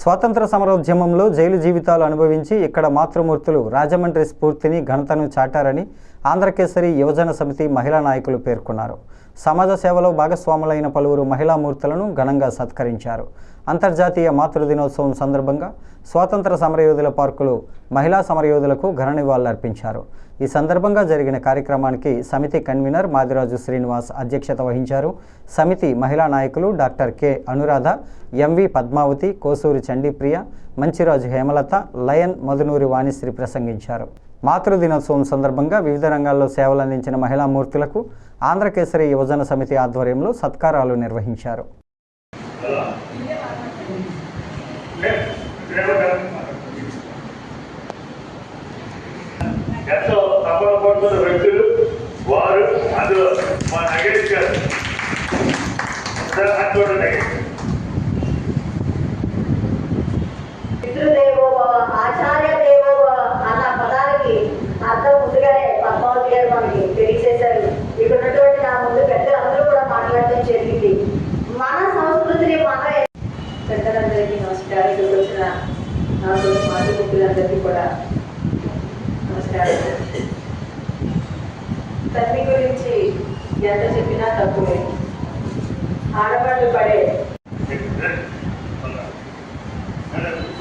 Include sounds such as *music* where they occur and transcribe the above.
స్వాతంత్ర సమరోద్యమంలో జైలు జీవితాలు అనుభవించి ఇక్కడ మాతృమూర్తులు రాజమండ్రి స్ఫూర్తిని ఘనతను చాటారని ఆంధ్రకేసరి యువజన సమితి మహిళా నాయకులు పేర్కొన్నారు. సమాజ సేవలో భాగస్వాములైన పలువురు మహిళా మూర్తులను ఘనంగా సత్కరించారు. అంతర్జాతీయ మాతృదినోత్సవం సందర్భంగా స్వాతంత్ర సమరయోధుల పార్కులు మహిళా సమరయోధులకు ఘన నివాళులర్పించారు ఈ సందర్భంగా జరిగిన కార్యక్రమానికి సమితి కన్వీనర్ మాదిరాజు శ్రీనివాస్ అధ్యక్షత వహించారు. సమితి మహిళా నాయకులు doctor K. Anuradha M V Padmavathi Kosuri Chandipriya Manchiraju Hemalatha lion Madhunuri Vanisri ప్రసంగించారు. మాతృ దినోత్సవం సందర్భంగా వివిధ రంగాల్లో సేవలందించిన మహిళా మూర్తులకు ఆంధ్రకేసరి యువజన సమితి ఆధ్వర్యంలో సత్కారాలు నిర్వహించారు. ఎంతో తపన పడుతున్న వ్యక్తులు వారు అందులో మా నగేష్ గారు అటువంటి చూడండి వచ్చిన నాతో మాజీ ముఖ్యులందరికీ కూడా నమస్కారం. తల్లి గురించి ఎంత చెప్పినా తక్కువే ఆడవాళ్ళు పడే *laughs*